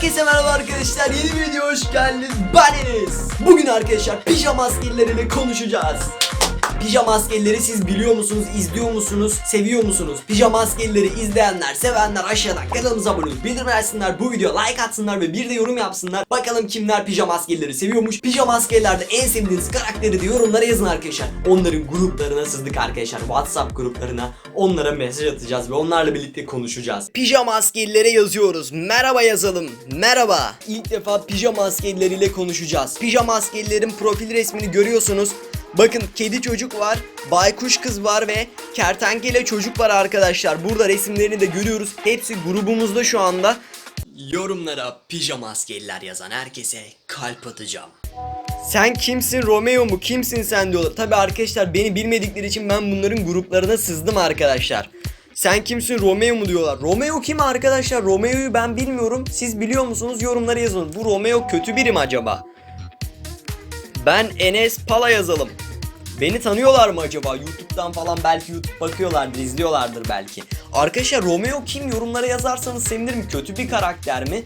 Herkese merhaba arkadaşlar. Yeni bir video hoş geldiniz. Ben Enes. Bugün arkadaşlar pijama askerleriyle konuşacağız. Pijama askerleri siz biliyor musunuz, izliyor musunuz, seviyor musunuz? Pijama askerleri izleyenler, sevenler aşağıdan kanalımıza abone olup bildirim versinler, bu videoya like atsınlar ve bir de yorum yapsınlar. Bakalım kimler pijama askerleri seviyormuş. Pijama askerlerde en sevdiğiniz karakteri de yorumlara yazın arkadaşlar. Onların gruplarına sızdık arkadaşlar. WhatsApp gruplarına onlara mesaj atacağız ve onlarla birlikte konuşacağız. Pijama askerlere yazıyoruz. Merhaba yazalım. Merhaba. İlk defa pijama askerleriyle konuşacağız. Pijama askerlerin profil resmini görüyorsunuz. Bakın kedi çocuk var, baykuş kız var ve kertenkele çocuk var arkadaşlar. Burada resimlerini de görüyoruz. Hepsi grubumuzda şu anda. Yorumlara pijama askerler yazan herkese kalp atacağım. Sen kimsin Romeo mu kimsin sen diyorlar. Tabi arkadaşlar beni bilmedikleri için ben bunların gruplarına sızdım arkadaşlar. Sen kimsin Romeo mu diyorlar. Romeo kim arkadaşlar? Romeo'yu ben bilmiyorum. Siz biliyor musunuz? Yorumlara yazın. Bu Romeo kötü biri mi acaba? Ben Enes Pala yazalım. Beni tanıyorlar mı acaba? YouTube'dan falan belki YouTube bakıyorlardır, izliyorlardır belki. Arkadaşlar Romeo kim? Yorumlara yazarsanız sevinirim. Kötü bir karakter mi?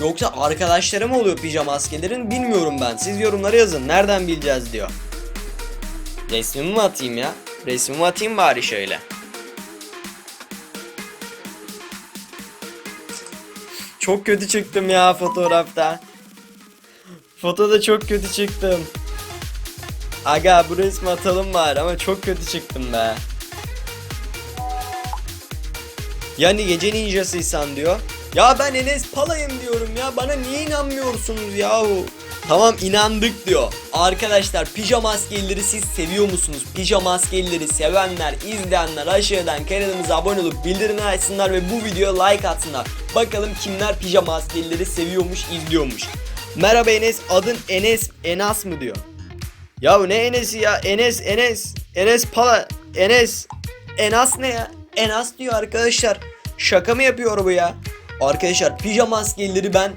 Yoksa arkadaşları mı oluyor pijama askelerin? Bilmiyorum ben. Siz yorumlara yazın. Nereden bileceğiz diyor. Resmimi mi atayım ya? Resmimi atayım bari şöyle. Çok kötü çıktım ya fotoğrafta. Fotoda çok kötü çıktım. Aga bu resmi atalım bari ama çok kötü çıktım be. Yani gece ninjasıysan diyor. Ya ben Enes Pala'yım diyorum ya. Bana niye inanmıyorsunuz yahu? Tamam inandık diyor. Arkadaşlar pijama askerleri siz seviyor musunuz? Pijama askerleri sevenler, izleyenler aşağıdan kanalımıza abone olup bildirimleri açsınlar ve bu videoya like atsınlar. Bakalım kimler pijama askerleri seviyormuş, izliyormuş. Merhaba Enes, adın Enes, Enas mı diyor. Ya ne Enes'i ya? Enes, Enes, Enes Pala, Enes, Enas ne ya? Enas diyor arkadaşlar. Şaka mı yapıyor bu ya? Arkadaşlar pijama askerleri ben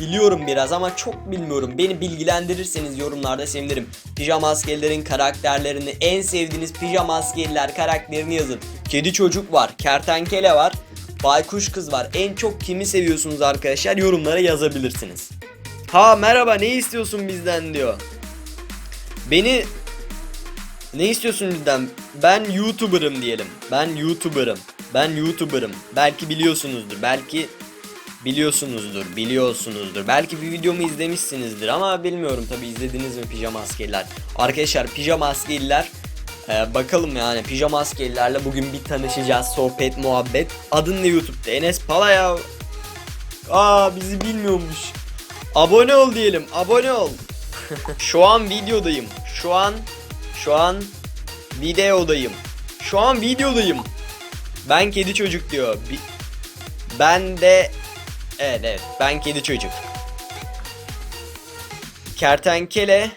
biliyorum biraz ama çok bilmiyorum. Beni bilgilendirirseniz yorumlarda sevinirim. Pijama askerlerin karakterlerini, en sevdiğiniz pijama askerler karakterini yazın. Kedi çocuk var, kertenkele var, baykuş kız var. En çok kimi seviyorsunuz arkadaşlar? Yorumlara yazabilirsiniz. Ha merhaba ne istiyorsun bizden diyor. Beni ne istiyorsun bizden? Ben YouTuber'ım diyelim. Ben YouTuber'ım. Ben YouTuber'ım. Belki biliyorsunuzdur. Belki biliyorsunuzdur. Biliyorsunuzdur. Belki bir videomu izlemişsinizdir ama bilmiyorum tabi izlediniz mi pijama askerler. Arkadaşlar pijama askerler ee, bakalım yani pijama askerlerle bugün bir tanışacağız. Sohbet, muhabbet. Adın ne YouTube'da? Enes Pala ya. Aa bizi bilmiyormuş. Abone ol diyelim. Abone ol. Şu an videodayım. Şu an şu an videodayım. Şu an videodayım. Ben kedi çocuk diyor. Bi- ben de evet evet ben kedi çocuk. Kertenkele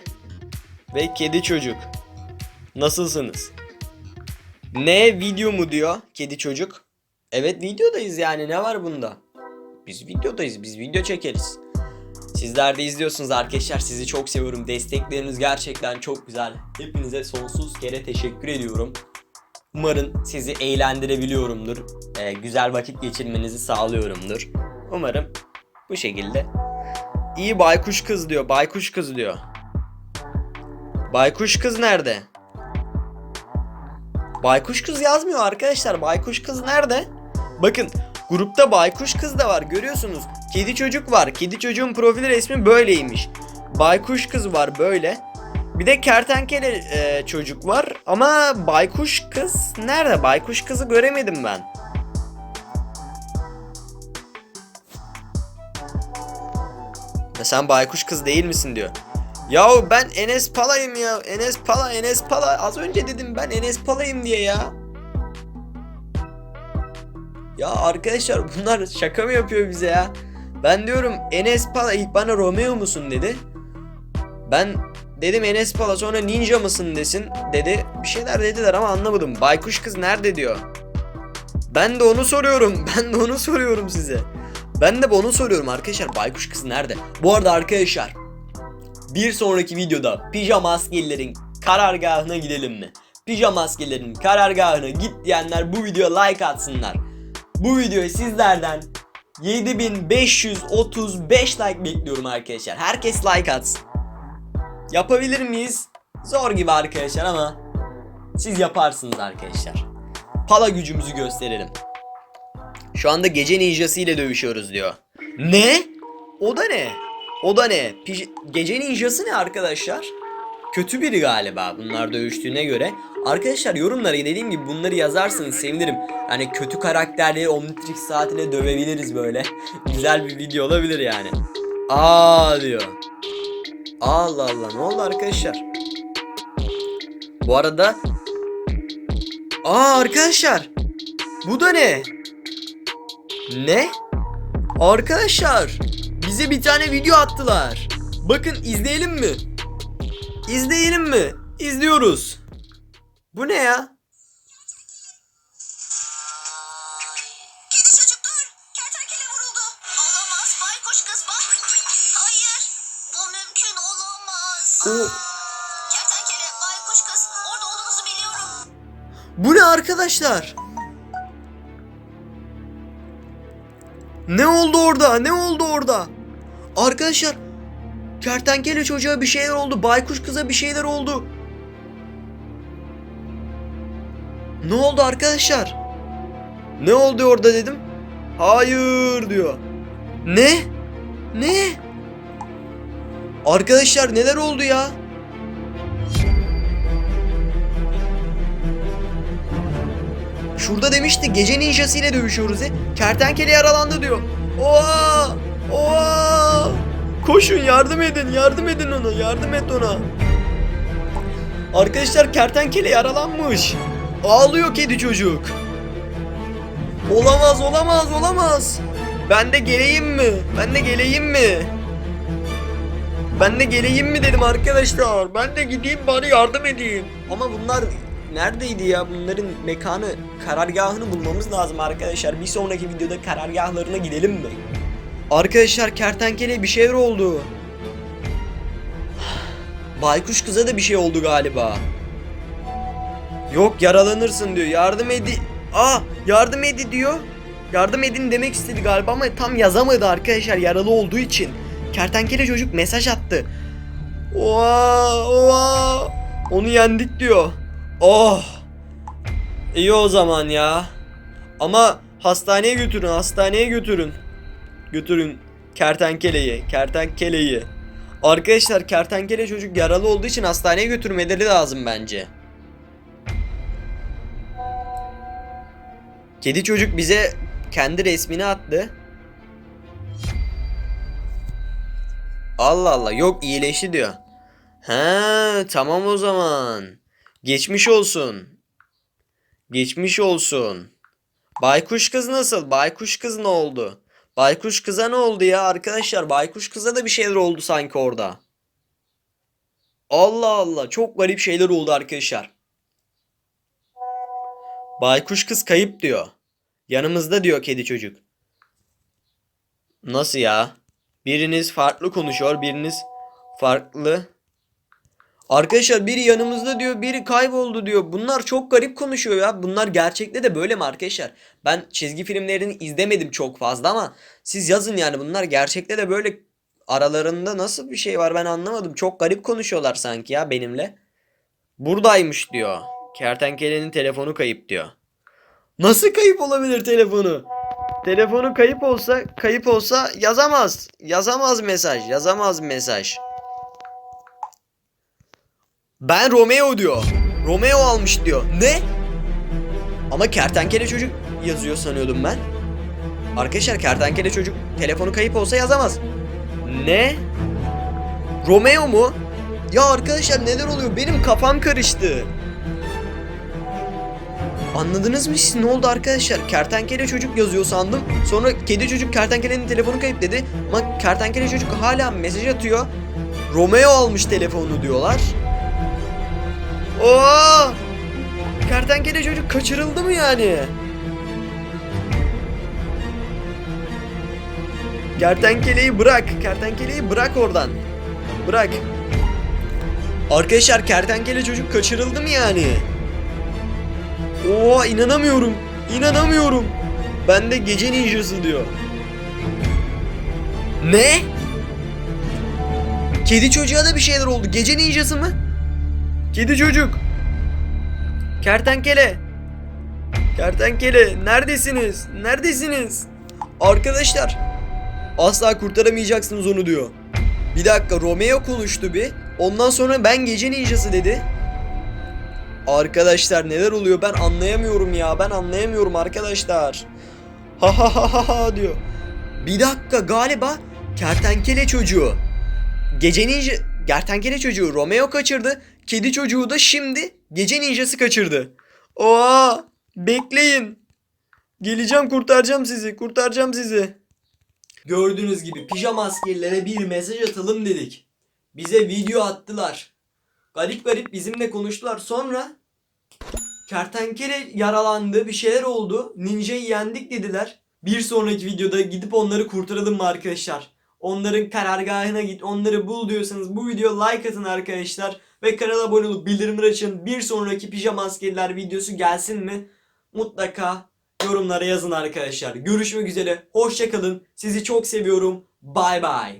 ve kedi çocuk. Nasılsınız? Ne video mu diyor kedi çocuk? Evet videodayız yani ne var bunda? Biz videodayız biz video çekeriz. Sizler de izliyorsunuz arkadaşlar. Sizi çok seviyorum. Destekleriniz gerçekten çok güzel. Hepinize sonsuz kere teşekkür ediyorum. Umarım sizi eğlendirebiliyorumdur. Ee, güzel vakit geçirmenizi sağlıyorumdur. Umarım bu şekilde. İyi baykuş kız diyor. Baykuş kız diyor. Baykuş kız nerede? Baykuş kız yazmıyor arkadaşlar. Baykuş kız nerede? Bakın grupta baykuş kız da var görüyorsunuz. Kedi çocuk var. Kedi çocuğun profil resmi böyleymiş. Baykuş kız var böyle. Bir de kertenkele e, çocuk var ama baykuş kız nerede? Baykuş kızı göremedim ben. Ya sen baykuş kız değil misin diyor. Yahu ben Enes Pala'yım ya. Enes Pala, Enes Pala. Az önce dedim ben Enes Pala'yım diye ya. Ya arkadaşlar bunlar şaka mı yapıyor bize ya? Ben diyorum Enes Pala ilk bana Romeo musun dedi. Ben dedim Enes Pala sonra ninja mısın desin dedi. Bir şeyler dediler ama anlamadım. Baykuş kız nerede diyor. Ben de onu soruyorum. Ben de onu soruyorum size. Ben de onu soruyorum arkadaşlar. Baykuş kız nerede? Bu arada arkadaşlar bir sonraki videoda pijama askerlerin karargahına gidelim mi? Pijama askerlerin karargahına git diyenler bu videoya like atsınlar. Bu videoya sizlerden 7535 like bekliyorum arkadaşlar. Herkes like atsın. Yapabilir miyiz? Zor gibi arkadaşlar ama siz yaparsınız arkadaşlar. Pala gücümüzü gösterelim. Şu anda gece ninjası ile dövüşüyoruz diyor. Ne? O da ne? O da ne? Pij- gece ninjası ne arkadaşlar? Kötü biri galiba bunlar dövüştüğüne göre. Arkadaşlar yorumlara dediğim gibi bunları yazarsanız sevinirim. Yani kötü karakterleri Omnitrix saatine dövebiliriz böyle. Güzel bir video olabilir yani. Aa diyor. Allah Allah ne oldu arkadaşlar? Bu arada Aa arkadaşlar Bu da ne? Ne? Arkadaşlar bize bir tane video attılar. Bakın izleyelim mi? İzleyelim mi? İzliyoruz. Bu ne ya? O Kertenkele baykuş kız. Orada olduğunuzu biliyorum. Bu ne arkadaşlar? Ne oldu orada? Ne oldu orada? Arkadaşlar kertenkele çocuğa bir şeyler oldu. Baykuş kıza bir şeyler oldu. Ne oldu arkadaşlar? Ne oldu orada dedim. Hayır diyor. Ne? Ne? Arkadaşlar neler oldu ya? Şurada demişti gece ninjası ile dövüşüyoruz. E. Kertenkele yaralandı diyor. Oha! Oha! Koşun yardım edin, yardım edin ona, yardım et ona. Arkadaşlar kertenkele yaralanmış. Ağlıyor kedi çocuk. Olamaz, olamaz, olamaz. Ben de geleyim mi? Ben de geleyim mi? Ben de geleyim mi dedim arkadaşlar. Ben de gideyim bari yardım edeyim. Ama bunlar neredeydi ya? Bunların mekanı, karargahını bulmamız lazım arkadaşlar. Bir sonraki videoda karargahlarına gidelim mi? Arkadaşlar kertenkele bir şeyler oldu. Baykuş kıza da bir şey oldu galiba. Yok yaralanırsın diyor. Yardım edi. Aa yardım edi diyor. Yardım edin demek istedi galiba ama tam yazamadı arkadaşlar yaralı olduğu için. Kertenkele çocuk mesaj attı. Oha oha. Onu yendik diyor. Oh. İyi o zaman ya. Ama hastaneye götürün hastaneye götürün. Götürün kertenkeleyi kertenkeleyi. Arkadaşlar kertenkele çocuk yaralı olduğu için hastaneye götürmeleri lazım bence. Kedi çocuk bize kendi resmini attı. Allah Allah yok iyileşti diyor. He tamam o zaman. Geçmiş olsun. Geçmiş olsun. Baykuş kız nasıl? Baykuş kız ne oldu? Baykuş kıza ne oldu ya arkadaşlar? Baykuş kıza da bir şeyler oldu sanki orada. Allah Allah çok garip şeyler oldu arkadaşlar. Baykuş kız kayıp diyor. Yanımızda diyor kedi çocuk. Nasıl ya? Biriniz farklı konuşuyor, biriniz farklı. Arkadaşlar biri yanımızda diyor, biri kayboldu diyor. Bunlar çok garip konuşuyor ya. Bunlar gerçekte de böyle mi arkadaşlar? Ben çizgi filmlerini izlemedim çok fazla ama siz yazın yani bunlar gerçekte de böyle aralarında nasıl bir şey var ben anlamadım. Çok garip konuşuyorlar sanki ya benimle. Buradaymış diyor. Kertenkelenin telefonu kayıp diyor. Nasıl kayıp olabilir telefonu? Telefonu kayıp olsa, kayıp olsa yazamaz. Yazamaz mesaj, yazamaz mesaj. Ben Romeo diyor. Romeo almış diyor. Ne? Ama kertenkele çocuk yazıyor sanıyordum ben. Arkadaşlar kertenkele çocuk telefonu kayıp olsa yazamaz. Ne? Romeo mu? Ya arkadaşlar neler oluyor? Benim kafam karıştı. Anladınız mı siz ne oldu arkadaşlar? Kertenkele çocuk yazıyor sandım. Sonra kedi çocuk kertenkelenin telefonu kayıp dedi. Ama kertenkele çocuk hala mesaj atıyor. Romeo almış telefonu diyorlar. Oo! Kertenkele çocuk kaçırıldı mı yani? Kertenkeleyi bırak. Kertenkeleyi bırak oradan. Bırak. Arkadaşlar kertenkele çocuk kaçırıldı mı yani? Oo inanamıyorum. İnanamıyorum. Ben de gece ninjası diyor. Ne? Kedi çocuğa da bir şeyler oldu. Gece ninjası mı? Kedi çocuk. Kertenkele. Kertenkele neredesiniz? Neredesiniz? Arkadaşlar asla kurtaramayacaksınız onu diyor. Bir dakika Romeo konuştu bir. Ondan sonra ben gece ninjası dedi. Arkadaşlar neler oluyor ben anlayamıyorum ya. Ben anlayamıyorum arkadaşlar. Ha ha ha ha ha diyor. Bir dakika galiba kertenkele çocuğu. Gece ninja... Kertenkele çocuğu Romeo kaçırdı. Kedi çocuğu da şimdi gece ninjası kaçırdı. Oha! Bekleyin. Geleceğim kurtaracağım sizi. Kurtaracağım sizi. Gördüğünüz gibi pijama askerlere bir mesaj atalım dedik. Bize video attılar. Garip garip bizimle konuştular. Sonra kertenkele yaralandı. Bir şeyler oldu. Ninja'yı yendik dediler. Bir sonraki videoda gidip onları kurtaralım mı arkadaşlar? Onların karargahına git. Onları bul diyorsanız bu videoya like atın arkadaşlar. Ve kanala abone olup bildirimleri açın. Bir sonraki pijama askerler videosu gelsin mi? Mutlaka yorumlara yazın arkadaşlar. Görüşmek üzere. Hoşçakalın. Sizi çok seviyorum. Bay bay.